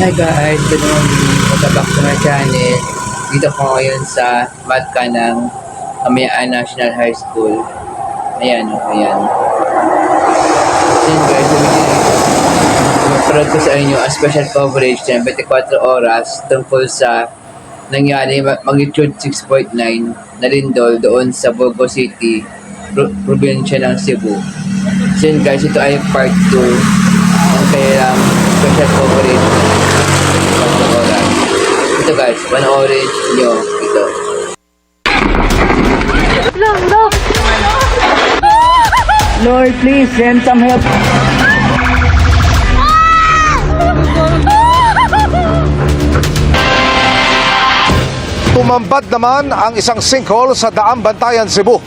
Hi guys, good morning. Welcome back to my channel. Dito ko ngayon sa Matka ng Kamayaan National High School. Ayan, o, ayan. Ayan guys, Magkaroon ko sa inyo ang special coverage ng 24 oras tungkol sa nangyari ma- magnitude 6.9 na lindol doon sa Bogo City, pro- probinsya ng Cebu. So guys, ito ay part 2 ng kailang special coverage ng 24 oras. Ito guys, panoorin nyo ito. Lord, please send some help. Tumambad naman ang isang sinkhole sa Daang Bantayan, Cebu.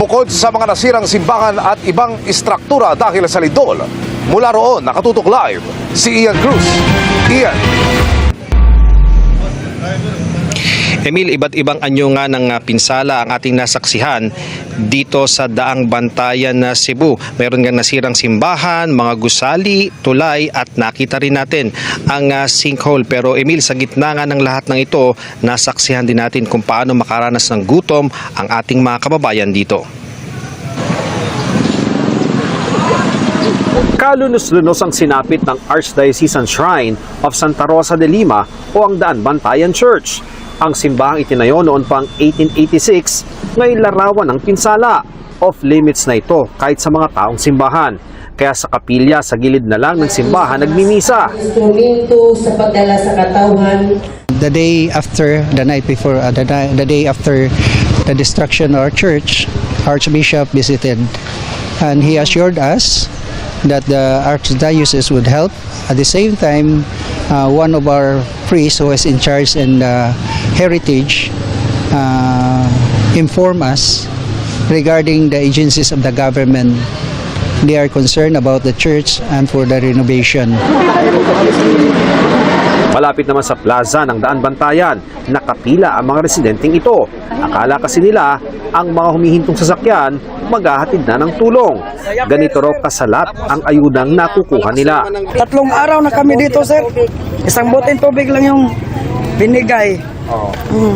Bukod sa mga nasirang simbahan at ibang istruktura dahil sa lindol. Mula roon, nakatutok live si Ian Cruz. Ian, Emil, iba't ibang anyo nga ng ah, pinsala ang ating nasaksihan dito sa Daang Bantayan na Cebu. Mayroon nga nasirang simbahan, mga gusali, tulay at nakita rin natin ang ah, sinkhole. Pero Emil, sa gitna nga ng lahat ng ito, nasaksihan din natin kung paano makaranas ng gutom ang ating mga kababayan dito. Kalunos-lunos ang sinapit ng Archdiocesan Shrine of Santa Rosa de Lima o ang Daan Bantayan Church. Ang simbahang itinayo noon pang 1886 ngayon larawan ng pinsala. Off limits na ito kahit sa mga taong simbahan. Kaya sa kapilya sa gilid na lang ng simbahan nagmimisa. instrumento sa pagdala sa katawhan the day after the night before uh, the, the day after the destruction of our church archbishop visited and he assured us that the archdiocese would help. At the same time uh, one of our priests who is in charge in the heritage uh, inform us regarding the agencies of the government. They are concerned about the church and for the renovation Malapit naman sa plaza ng Daan Bantayan, nakapila ang mga residenteng ito. Akala kasi nila ang mga humihintong sasakyan maghahatid na ng tulong. Ganito raw kasalat ang ayudang nakukuha nila. Tatlong araw na kami dito, sir. Isang bote tubig lang yung binigay. Mm.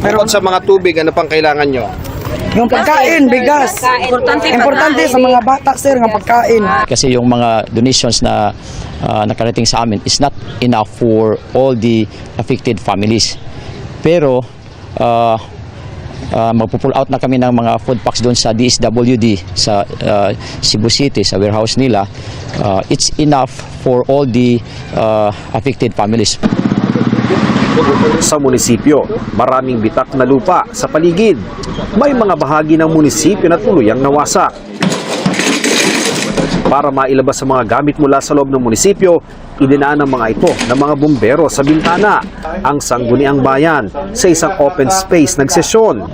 Pero sa mga tubig, ano pang kailangan nyo? Yung pagkain, bigas. Importante sa mga bata, sir, ng pagkain. kasi yung mga donations na ah, nakarating sa amin is not enough for all the affected families. Pero uh, magpo-pull out na kami ng mga food packs doon sa DSWD sa ah, Cebu City sa warehouse nila. Ah, it's enough for all the ah, affected families. Sa munisipyo, maraming bitak na lupa sa paligid. May mga bahagi ng munisipyo na tuluyang nawasak. Para mailabas sa mga gamit mula sa loob ng munisipyo, idinaan ng mga ito ng mga bumbero sa bintana ang sangguniang bayan sa isang open space nagsesyon.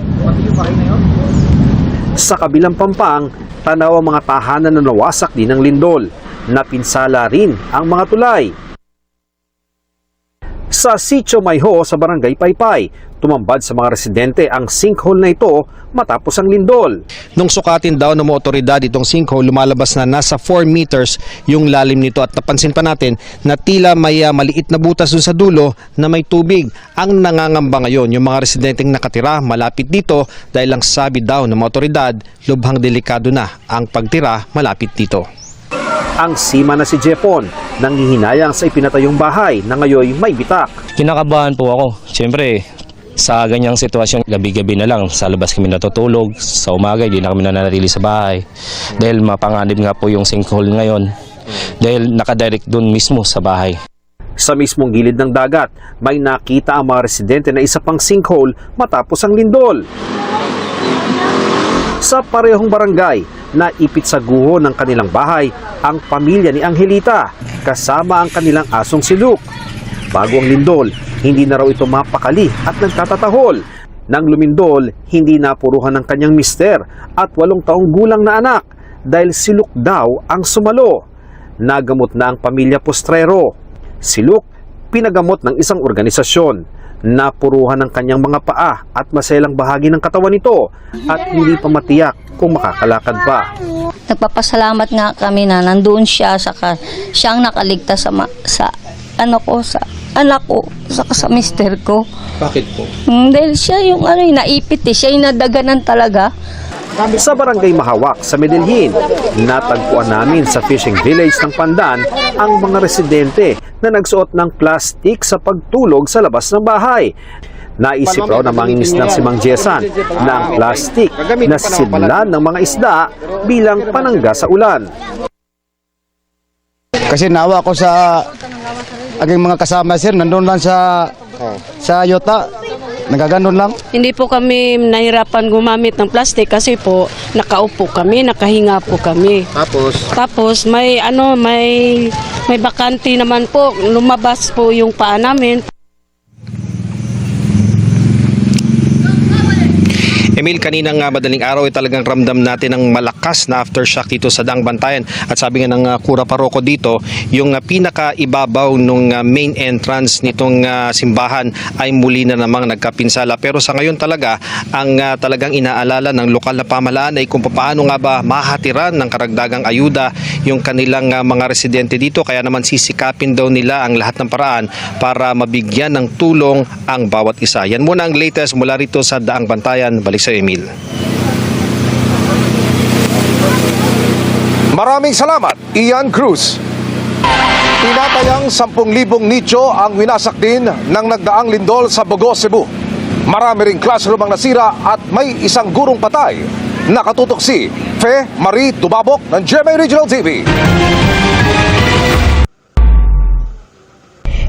Sa kabilang pampang, tanaw ang mga tahanan na nawasak din ng lindol. Napinsala rin ang mga tulay. Sa Sitio Mayho sa Barangay Paypay, tumambad sa mga residente ang sinkhole na ito matapos ang lindol. Nung sukatin daw ng mga otoridad itong sinkhole, lumalabas na nasa 4 meters yung lalim nito at napansin pa natin na tila may ah, maliit na butas dun sa dulo na may tubig. Ang nangangamba ngayon, yung mga residenteng nakatira malapit dito dahil ang sabi daw ng mga otoridad, lubhang delikado na ang pagtira malapit dito. Ang sima na si Jepon, nanghihinayang sa ipinatayong bahay na ngayon may bitak. Kinakabahan po ako. Siyempre, sa ganyang sitwasyon, gabi-gabi na lang sa labas kami natutulog. Sa umaga, hindi na kami nananatili sa bahay. Dahil mapanganib nga po yung sinkhole ngayon. Dahil nakadirect doon mismo sa bahay. Sa mismong gilid ng dagat, may nakita ang mga residente na isa pang sinkhole matapos ang lindol. Sa parehong barangay, naipit sa guho ng kanilang bahay ang pamilya ni Angelita kasama ang kanilang asong si Luke. Bago ang lindol, hindi na raw ito mapakali at nagtatatahol. Nang lumindol, hindi napuruhan ng kanyang mister at walong taong gulang na anak dahil si Luke daw ang sumalo. Nagamot na ang pamilya Postrero. Si Luke, pinagamot ng isang organisasyon. Napuruhan ng kanyang mga paa at maselang bahagi ng katawan nito at hindi pa matiyak kung makakalakad pa. Nagpapasalamat nga kami na nandoon siya saka siyang nakaligtas sa, ma- sa ano ko sa anak ko sa, sa mister ko. Bakit po? Hmm, dahil siya yung ano, yung naipit eh. Siya yung nadaganan talaga. Sa barangay Mahawak sa Medellin, natagpuan namin sa fishing village ng Pandan ang mga residente na nagsuot ng plastic sa pagtulog sa labas ng bahay. Naisip raw ng mga isda si Mang Jesan na ang plastic na sidlan ng mga isda bilang panangga sa ulan. Kasi nawa ko sa aking mga kasama sir, nandun lang sa sa Yota. Nagaganon lang. Hindi po kami nahirapan gumamit ng plastic kasi po nakaupo kami, nakahinga po kami. Tapos, Tapos may ano, may may bakante naman po, lumabas po yung paa namin. Emil, kanina nga madaling araw ay talagang ramdam natin ang malakas na aftershock dito sa Daang Bantayan. At sabi nga ng uh, Kura Paroko dito, yung uh, pinakaibabaw nung uh, main entrance nitong uh, simbahan ay muli na namang nagkapinsala. Pero sa ngayon talaga, ang uh, talagang inaalala ng lokal na pamahalaan ay kung paano nga ba mahatiran ng karagdagang ayuda yung kanilang uh, mga residente dito. Kaya naman sisikapin daw nila ang lahat ng paraan para mabigyan ng tulong ang bawat isa. Yan muna ang latest mula rito sa Daang Bantayan. Balik sa Emil. Maraming salamat, Ian Cruz. Tinatayang 10,000 nicho ang winasak din ng nagdaang lindol sa Bogo, Cebu. Marami ring classroom ang nasira at may isang gurong patay. Nakatutok si Fe Marie Tubabok ng GMA Regional TV.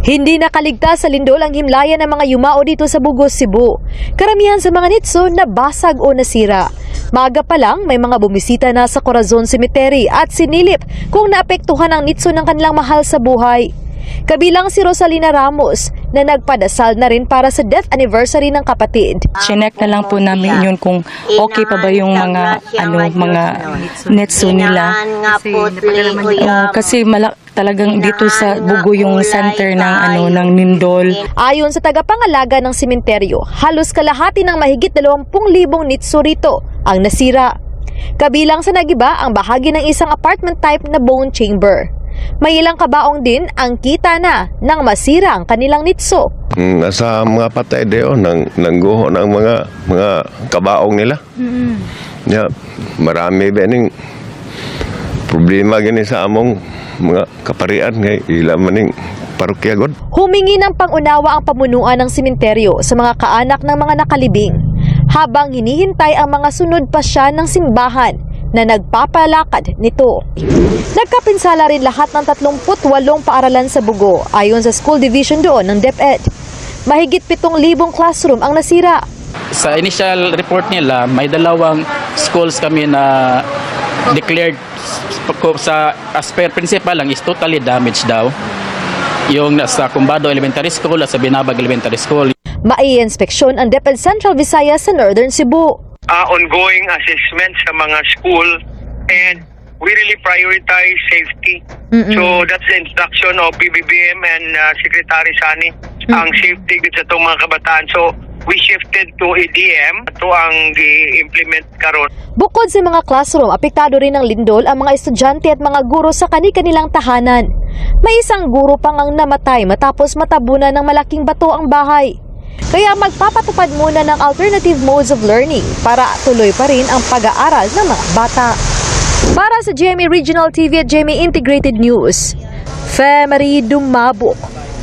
Hindi nakaligtas sa lindol ang himlayan ng mga yumao dito sa Bugos, Cebu. Karamihan sa mga nitso nabasag o nasira. Maga pa lang, may mga bumisita na sa Corazon Cemetery at sinilip kung naapektuhan ang nitso ng kanilang mahal sa buhay. Kabilang si Rosalina Ramos na nagpadasal na rin para sa death anniversary ng kapatid. Chinek na lang po namin yun kung okay pa ba yung mga ano mga netso nila. Oo, kasi malak talagang dito sa Bugo yung center ng ano ng Nindol. Ayon sa tagapangalaga ng sementeryo, halos kalahati ng mahigit 20,000 nitso rito ang nasira. Kabilang sa nagiba ang bahagi ng isang apartment type na bone chamber. May ilang kabaong din ang kita na nang masira ang kanilang nitso. nasa mga patay deo nang nangguho ng mga mga kabaong nila. Ya, marami ba ning problema gani sa among mga kaparian ngay ila maning parokya god. Humingi ng pangunawa ang pamunuan ng sementeryo sa mga kaanak ng mga nakalibing habang hinihintay ang mga sunod pa siya ng simbahan na nagpapalakad nito. Nagkapinsala rin lahat ng 38 paaralan sa Bugo ayon sa school division doon ng DepEd. Mahigit 7,000 classroom ang nasira. Sa initial report nila, may dalawang schools kami na declared sa as per principal lang is totally damaged daw. Yung nasa Cumbado Elementary School at sa Binabag Elementary School. Maiinspeksyon ang DepEd Central Visayas sa Northern Cebu. uh, ongoing assessment sa mga school and we really prioritize safety. So that's the instruction of PBBM and uh, Secretary Sani ang safety sa itong mga kabataan. So we shifted to EDM to ang gi-implement karon. Bukod sa mga classroom, apektado rin ng lindol ang mga estudyante at mga guro sa kani-kanilang tahanan. May isang guro pang ang namatay matapos matabunan ng malaking bato ang bahay. Kaya magpapatupad muna ng alternative modes of learning para tuloy pa rin ang pag-aaral ng mga bata. Para sa GMA Regional TV at GMA Integrated News, Femery Dumabok,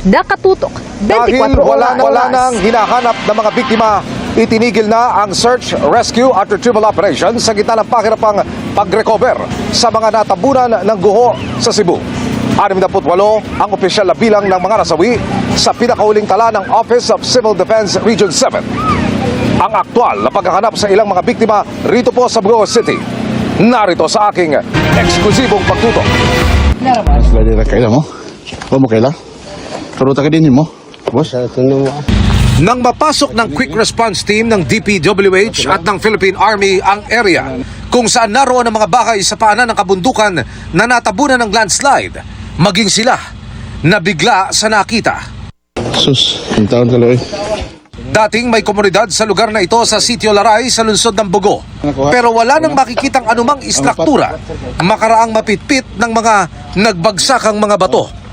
Nakatutok, 24 Dahil wala, oras. na, wala nang hinahanap ng mga biktima, itinigil na ang search, rescue at retrieval operation sa gitna ng pahirapang pag-recover sa mga natabunan ng guho sa Cebu. 68 ang opisyal na bilang ng mga nasawi sa pinakahuling tala ng Office of Civil Defense Region 7. Ang aktual na paghahanap sa ilang mga biktima rito po sa Bugo City. Narito sa aking eksklusibong pagtutok. Mas pwede na kaila mo? O mo kaila? Karuta ka din mo? Boss? Nang mapasok ng quick response team ng DPWH at ng Philippine Army ang area kung saan naroon ang mga bahay sa paanan ng kabundukan na natabunan ng landslide, maging sila nabigla sa nakita. Sus, ang taon loy. Dating may komunidad sa lugar na ito sa Sitio Laray sa lungsod ng Bugo. Pero wala nang makikitang anumang istruktura makaraang mapitpit ng mga nagbagsakang mga bato.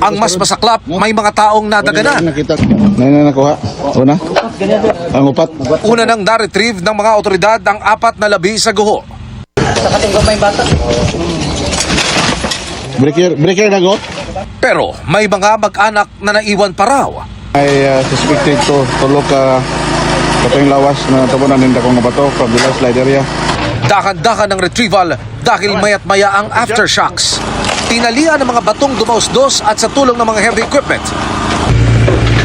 Ang mas masaklap, may mga taong nadaganan. Ngayon na nakuha. Una? Ang upat. Una nang na-retrieve ng mga otoridad ang apat na labi sa guho. Breaker, breaker na go? Pero may mga mag-anak na naiwan pa raw. Ay uh, suspected to tulog ka kaping lawas na tabunan ninda kong bato kabila slide area. Dahan-dahan ng retrieval dahil mayat maya ang aftershocks. Tinalian ng mga batong dumausdos at sa tulong ng mga heavy equipment.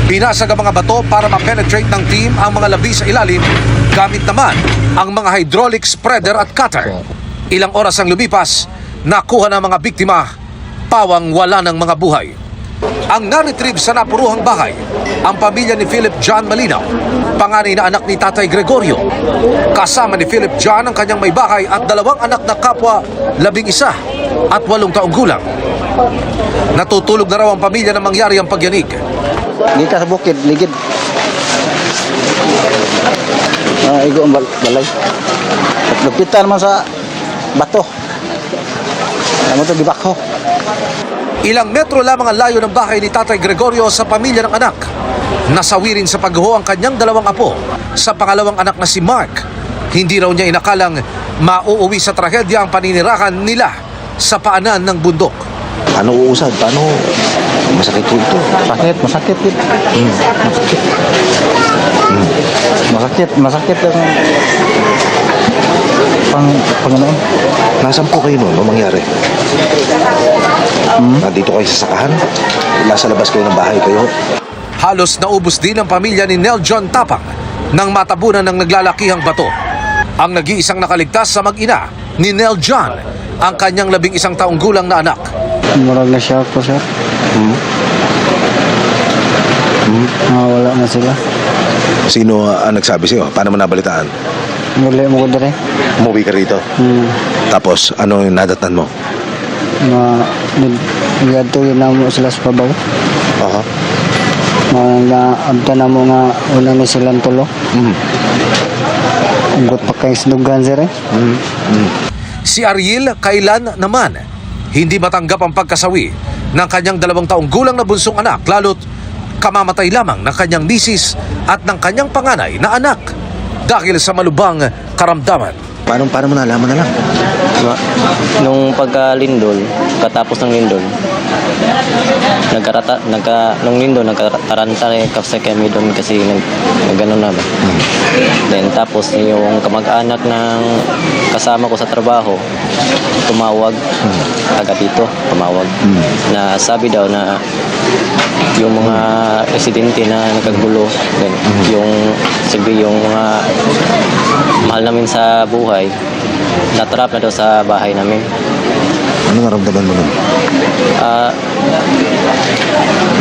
Binasag ang mga bato para ma-penetrate ng team ang mga labi sa ilalim gamit naman ang mga hydraulic spreader at cutter. Ilang oras ang lumipas, nakuha ng mga biktima, pawang wala ng mga buhay. Ang na-retrieve sa napuruhang bahay, ang pamilya ni Philip John Malinaw, panganay na anak ni Tatay Gregorio. Kasama ni Philip John ang kanyang may bahay at dalawang anak na kapwa, labing isa at walong taong gulang. Natutulog na raw ang pamilya na mangyari ang pagyanig. Di ka sa bukid, ligid. Ah, igo ang bal- balay. Lupitan man sa bato. Ano to gibakho? Ilang metro lamang ang layo ng bahay ni Tatay Gregorio sa pamilya ng anak. Nasawi rin sa pagho ang kanyang dalawang apo sa pangalawang anak na si Mark. Hindi raw niya inakalang mauuwi sa trahedya ang paninirahan nila sa paanan ng bundok. Paano uusad? Paano masakit po ito? Masakit, masakit din. Hmm. Masakit. Hmm. Masakit, masakit ang pang Panginoon. Nasaan po kayo noon? Ano mangyari? Hmm? Nandito kayo sa sakahan? Nasa labas kayo ng bahay kayo? Halos naubos din ang pamilya ni Nel John Tapang nang matabunan ng naglalakihang bato. Ang nag-iisang nakaligtas sa mag-ina ni Nel John, ang kanyang labing isang taong gulang na anak. Murag na siya po, sir. Hmm. Hmm. wala na sila. Sino uh, ang nagsabi sa'yo? Paano mo nabalitaan? Muli mo ko dire. Umuwi ka rito. Hmm. Tapos, ano yung nadatnan mo? Na, nagado yun na mo sila sa pabaw. Aha. Mga na, abta na mo nga, una ni silang tulo. Hmm. Ugot pa kayong sinugan, sir eh. Hmm. Hmm. Si Ariel kailan naman hindi matanggap ang pagkasawi ng kanyang dalawang taong gulang na bunsong anak lalo't kamamatay lamang ng kanyang misis at ng kanyang panganay na anak dahil sa malubang karamdaman. Paano, paano mo nalaman na lang? Nung pagka-lindol, katapos ng lindol, nagkarata, nagka, nung lindol, nagkataranta rin kasi kami doon kasi nag, nagano namin. Then tapos yung kamag-anak ng kasama ko sa trabaho, tumawag, taga dito, tumawag, na sabi daw na yung mga residente na nagkagulo, then yung sabi yung mga mahal namin sa buhay, natrap na daw sa bahay namin. Ano naramdaman mo nun? Ah,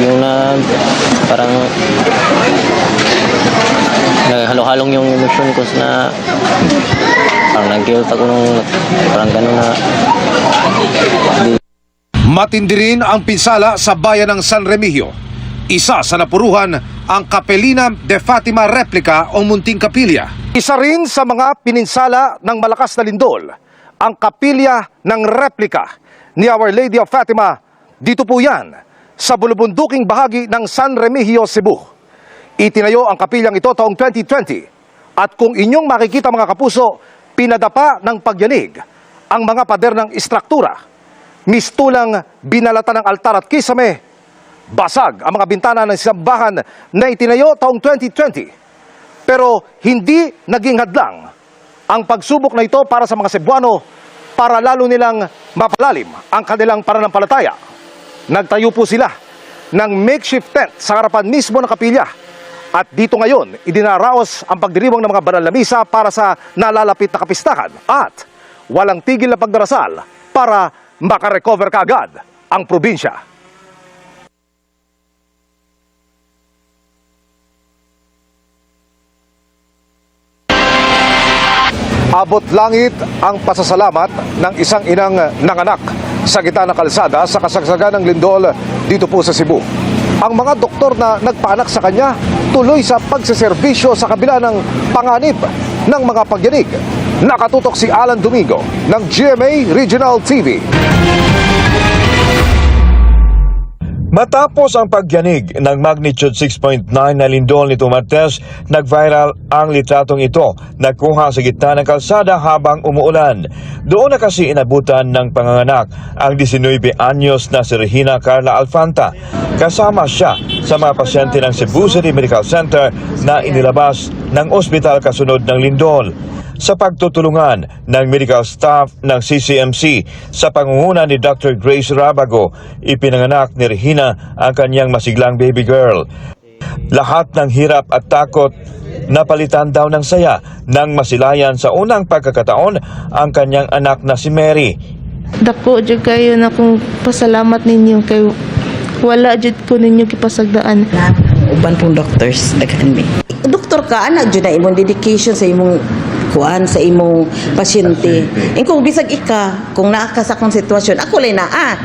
yung na parang naghalo-halong yung emosyon ko na parang nag-guilt ako nung parang gano'n na di, Matindi rin ang pinsala sa bayan ng San Remigio. Isa sa napuruhan ang Capelina de Fatima replica o munting kapilya. Isa rin sa mga pininsala ng malakas na lindol, ang kapilya ng replika ni Our Lady of Fatima. Dito po yan, sa bulubunduking bahagi ng San Remigio, Cebu. Itinayo ang kapilyang ito taong 2020 at kung inyong makikita mga kapuso, pinadapa ng pagyanig ang mga pader ng istruktura mistulang binalatan ng altar at kisame. Basag ang mga bintana ng simbahan na itinayo taong 2020. Pero hindi naging hadlang ang pagsubok na ito para sa mga Cebuano para lalo nilang mapalalim ang kanilang pananampalataya. Nagtayo po sila ng makeshift tent sa harapan mismo ng kapilya. At dito ngayon, idinaraos ang pagdiriwang ng mga banal na misa para sa nalalapit na kapistahan at walang tigil na pagdarasal para makarecover kaagad ang probinsya. Abot langit ang pasasalamat ng isang inang nanganak sa gitna ng kalsada sa kasagsagan ng lindol dito po sa Cebu. Ang mga doktor na nagpaanak sa kanya tuloy sa pagseserbisyo sa kabila ng panganib ng mga pagyanig. Nakatutok si Alan Domingo ng GMA Regional TV. Matapos ang pagyanig ng magnitude 6.9 na lindol nito Martes, nag-viral ang litratong ito nagkuha sa gitna ng kalsada habang umuulan. Doon na kasi inabutan ng panganganak ang 19 anyos na si Regina Carla Alfanta. Kasama siya sa mga pasyente ng Cebu City Medical Center na inilabas ng ospital kasunod ng lindol sa pagtutulungan ng medical staff ng CCMC sa pangunguna ni Dr. Grace Rabago, ipinanganak ni Regina ang kanyang masiglang baby girl. Lahat ng hirap at takot napalitan daw ng saya nang masilayan sa unang pagkakataon ang kanyang anak na si Mary. Dako jud kayo na kung pasalamat ninyo kay wala jud ko ninyo kipasagdaan. uban pong doctors daghan mi doktor ka anak jud na imong dedication sa imong kuan sa imong pasyente and kung bisag ika kung naa ka sa akong sitwasyon ako lay na ah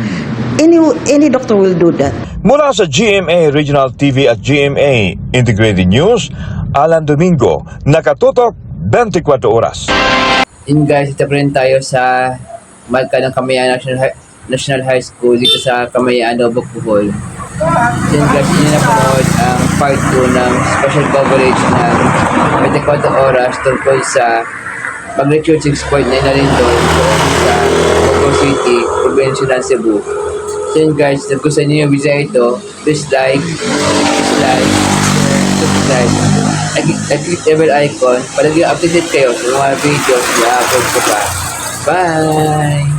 any any doctor will do that Mula sa GMA Regional TV at GMA Integrated News, Alan Domingo, nakatutok 24 oras. Yun guys, ito pa rin tayo sa Malka ng Kamayaan National High, National High School dito sa Kamayaan, Lobok, Bohol. Guys, yun na napanood ang part 2 ng special coverage ng 24 oras tungkol sa magnitude 6.9 na rin doon sa Bohol City, probinsya ng Cebu. So yun guys, kung gusto niyo yung video ito, please like, please like, subscribe, at at click the bell icon para di updated kayo sa mga videos na upload ko pa. Bye!